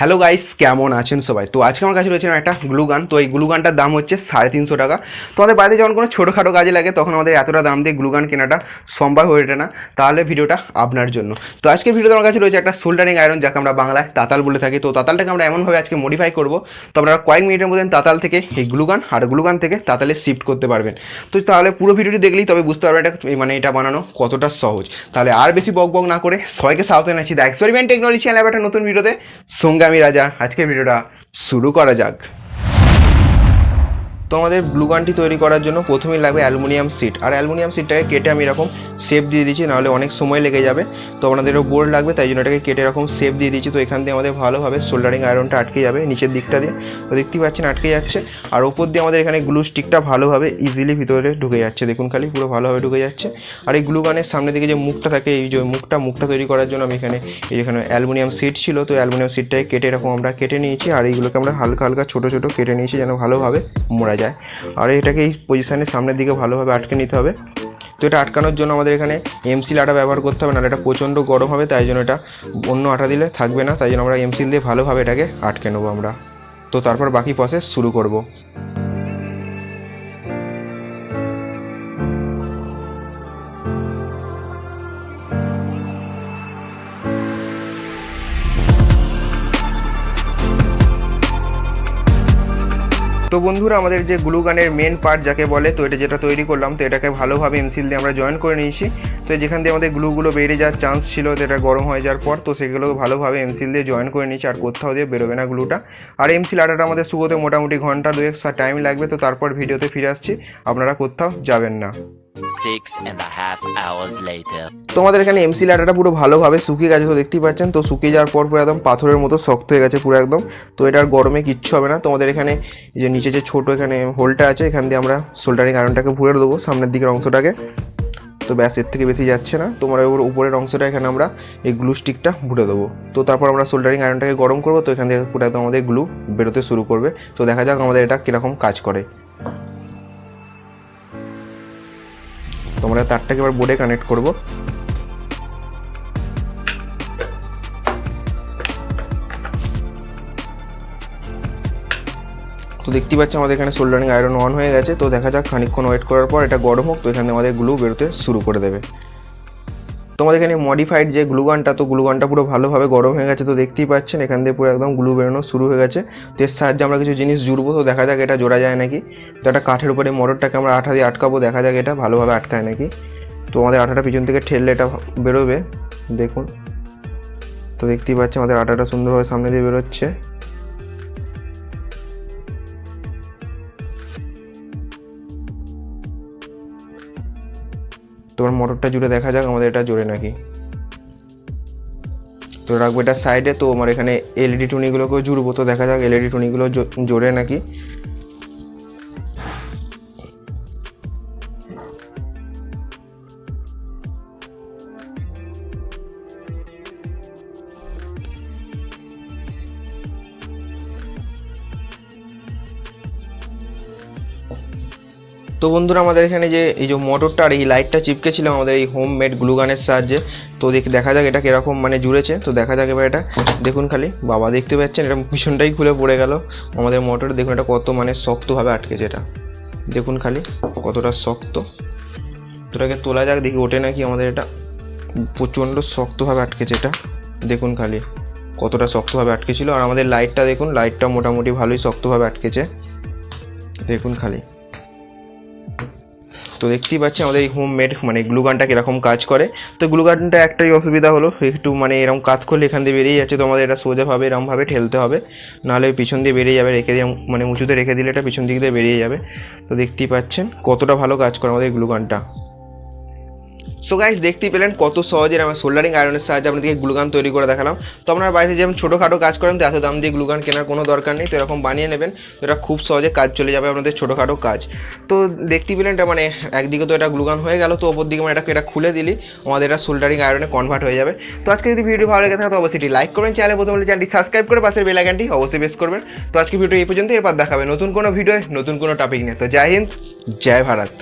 Hello guys কেমন আছেন সবাই? তো আজকে আমার কাছে রয়েছে একটা গ্লু গান তো এই গ্লু গানটার দাম হচ্ছে সাড়ে তিনশো টাকা। তো আমাদের বাড়িতে যখন কোনো ছোটোখাটো কাজে লাগে, তখন আমাদের এতটা দাম দিয়ে গ্লু গান কেনাটা সম্ভব হয়ে ওঠে না। তাহলে ভিডিওটা আপনার জন্য। তো আজকের ভিডিওতে আমার কাছে রয়েছে একটা সোল্ডারিং আয়রন যাকে আমরা বাংলায় তাতাল বলে থাকি। তো তাতালটাকে আমরা এমনভাবে আজকে মডিফাই করব, তো আপনারা কয়েক মিনিটের মধ্যে তাতাল থেকে এই গ্লু গান আর গ্লু গান থেকে তাতালে শিফট করতে পারবেন। তো তাহলে পুরো ভিডিওটি দেখলেই তবে বুঝতে পারবেন এটা মানে এটা বানানো কতটা সহজ। তাহলে আর বেশি বক বক না করে সবাইকে সাউথ আছি। দ্য এক্সপেরিমেন্ট টেকনোলজি চ্যানেল একটা নতুন ভিডিওতে সঙ্গে আমি রাজা আজকের ভিডিওটা শুরু করা যাক। তো আমাদের ব্লু গানটি তৈরি করার জন্য প্রথমেই লাগবে অ্যালুমিনিয়াম সিট। আর অ্যালুমিনিয়াম সিটটাকে কেটে আমি এরকম শেপ দিয়ে দিচ্ছি, নাহলে অনেক সময় লেগে যাবে। তো আপনাদেরও বোর্ড লাগবে, তাই জন্য এটাকে কেটে এরকম শেপ দিয়ে দিচ্ছি। তো এখান দিয়ে আমাদের ভালোভাবে সোল্ডারিং আয়রনটা আটকে যাবে নিচের দিকটা দিয়ে। তো দেখতেই পাচ্ছেন আটকে যাচ্ছে। আর ওপর দিয়ে আমাদের এখানে গ্লু স্টিকটা ভালোভাবে ইজিলি ভিতরে ঢুকে যাচ্ছে। দেখুন খালি পুরো ভালোভাবে ঢুকে যাচ্ছে। আর এই গ্লু গানের সামনে দিকে যে মুখটা থাকে, এই যে মুখটা মুখটা তৈরি করার জন্য আমি এখানে, এই যেখানে অ্যালুমিনিয়াম সিট ছিল, তো অ্যালুমিনিয়াম সিটটাকে কেটে এরকম আমরা কেটে নিয়েছি। আর এইগুলোকে আমরা হালকা হালকা ছোটো ছোটো কেটে নিয়েছি যেন ভালোভাবে মোড়া যায়। আর এটাকে এই পজিশানের সামনের দিকে ভালোভাবে আটকে নিতে হবে। তো এটা আটকানোর জন্য আমাদের এখানে এমসিল আটা ব্যবহার করতে হবে না এটা প্রচণ্ড গরম হবে, তাই জন্য এটা অন্য আটা দিলে থাকবে না, তাই জন্য আমরা এমসিল দিয়ে ভালোভাবে এটাকে আটকে নেব আমরা। তো তারপর বাকি প্রসেস শুরু করব। তো বন্ধুরা আমাদের যে গ্লু গানের মেন পার্ট যাকে বলে, তো এটা যেটা তৈরি করলাম, তো এটাকে ভালোভাবে এমসিল দিয়ে আমরা জয়েন করে নিয়েছি। তো যেখান দিয়ে আমাদের গ্লুগুলো বেড়ে যাওয়ার চান্স ছিল, তো এটা গরম হয়ে যাওয়ার পর, তো সেগুলো ভালোভাবে এমসিল দিয়ে জয়েন করে নিয়েছি, আর কোথাও দিয়ে বেরোবে না গ্লুটা। আর এমসিল আটাটা আমাদের শুভতে মোটামুটি ঘণ্টা দুয়েক টাইম লাগবে, তো তারপর ভিডিওতে ফিরে আসছি। আপনারা কোথাও যাবেন না। Six and a half hours later. তোমাদের এখানে এমসি লাটাটা পুরো ভালোভাবে শুকিয়ে গেছে তো দেখতেই পাচ্ছেন। তো শুকিয়ে যাওয়ার পর পুরো একদম পাথরের মতো শক্ত হয়ে গেছে পুরো একদম। তো এটার গরমে কিচ্ছু হবে না। তোমাদের এখানে যে নিচে যে ছোটো এখানে হোলটা আছে, এখান দিয়ে আমরা সোল্ডারিং আয়রনটাকে ভরে দেবো সামনের দিকের অংশটাকে। তো ব্যাস, এর থেকে বেশি যাচ্ছে না। তোমার ওর উপরের অংশটা এখানে আমরা এই গ্লু স্টিকটা ভরে দেবো। তো তারপর আমরা সোল্ডারিং আয়রনটাকে গরম করব। তো এখান থেকে পুরো একদম আমাদের গ্লু বেরোতে শুরু করবে। তো দেখা যাক আমাদের এটা কীরকম কাজ করে। তোমরা তারটাকে এবার বোর্ডে কানেক্ট করব। তো দেখতেই পাচ্ছি আমাদের এখানে সোল্ডারিং আয়রন অন হয়ে গেছে। তো দেখা যাক খানিকক্ষণ ওয়েট করার পর এটা গরম হোক, তো এখানে আমাদের গ্লু বেরোতে শুরু করে দেবে। তোমাদের এখানে মডিফাইড যে গ্লুগানটা তো গ্লুগানটা পুরো ভালোভাবে গরম হয়ে গেছে তো দেখতেই পাচ্ছেন, এখান দিয়ে পুরো একদম গ্লু বেরোনো শুরু হয়ে গেছে। তো এর সাহায্যে আমরা কিছু জিনিস জুড়বো, তো দেখা যাক এটা জোড়া যায় নাকি। তো একটা কাঠের উপরে মোটরটাকে আমরা আঠা দিয়ে আটকাবো, দেখা যাক এটা ভালোভাবে আটকায় নাকি। তো আমাদের আঠাটা পিছন থেকে ঠেললে এটা বেরোবে, দেখুন। তো দেখতেই পাচ্ছি আমাদের আটাটা সুন্দরভাবে সামনে দিয়ে বেরোচ্ছে। তোমার মোটরটা জুড়ে দেখা যাক, আমাদের এটা জোরে নাকি। তো রাখব এটা সাইডে তো আমার এখানে এলইডি টুনিগুলোকেও জুড়বো, তো দেখা যাক এলইডি টুনিগুলো জোরে নাকি। তো বন্ধুরা আমাদের এখানে যে এই যে মোটরটা আর এই লাইটটা চিপকে ছিল আমাদের এই হোম মেড গ্লুগানের সাহায্যে, তো দেখ দেখা যাক এটা কীরকম মানে জুড়েছে। তো দেখা যাক এবার এটা, দেখুন খালি, বাবা দেখতে পাচ্ছেন এটা পিছনটাই খুলে পড়ে গেল। আমাদের মোটর দেখুন এটা কত মানে শক্তভাবে আটকেছে এটা। দেখুন খালি, কতটা শক্ত। এটাকে তোলা যাক, দেখি ওঠে নাকি আমাদের এটা। প্রচণ্ড শক্তভাবে আটকেছে এটা। দেখুন খালি, কতটা শক্তভাবে আটকেছিল। আর আমাদের লাইটটা দেখুন লাইটটা মোটামুটি ভালোই শক্তভাবে আটকেছে। দেখুন খালি। তো দেখতেই পাচ্ছি আমাদের এই হোম মেড মানে গ্লুগানটা কীরকম কাজ করে। তো গ্লুগানটা একটাই অসুবিধা হলো, একটু মানে এরকম কাজ করলে এখান দিয়ে বেরিয়ে যাচ্ছে, তো আমাদের এটা সোজাভাবে এরকমভাবে ঠেলতে হবে। নাহলে পিছন দিয়ে বেরিয়ে যাবে, রেখে দিয়ে মানে উঁচুতে রেখে দিলে এটা পিছন দিক দিয়ে বেরিয়ে যাবে। তো দেখতেই পাচ্ছেন কতটা ভালো কাজ করে আমাদের গ্লুগানটা। সো গাইস দেখতেই পেলেন কত সহজে আমরা সোল্ডারিং আয়রনের সাহায্যে আপনাদেরকে গ্লুগান তৈরি করে দেখালাম। তো আপনার বাড়িতে যেমন ছোটোখাটো কাজ করেন তো এত দাম দিয়ে গ্লুগান কেনার কোনো দরকার নেই। তো এরকম বানিয়ে নেবেন, তো এটা খুব সহজে কাজ চলে যাবে আপনাদের ছোটোখাটো কাজ। তো দেখতেই পেলেন এটা মানে একদিকে তো এটা গ্লুগান হয়ে গেল, তো ওপর দিকে মানে এটাকে এটা খুলে দিলি, আমাদের এটা সোল্ডারিং আয়রনে কনভার্ট হয়ে যাবে। তো আজকে যদি ভিডিও ভালো লেগে থাকে তো অবশ্যই লাইক করবেন চ্যানেলে প্রথম চ্যানেলটি সাবস্ক্রাইব করে পাশের বেল আইকনটি অবশ্যই প্রেস করবেন। তো আজকে ভিডিও এই পর্যন্ত এরপর দেখাবে নতুন কোনো ভিডিও নতুন কোনো টপিক নিয়ে। তো জয় হিন্দ, জয় ভারত।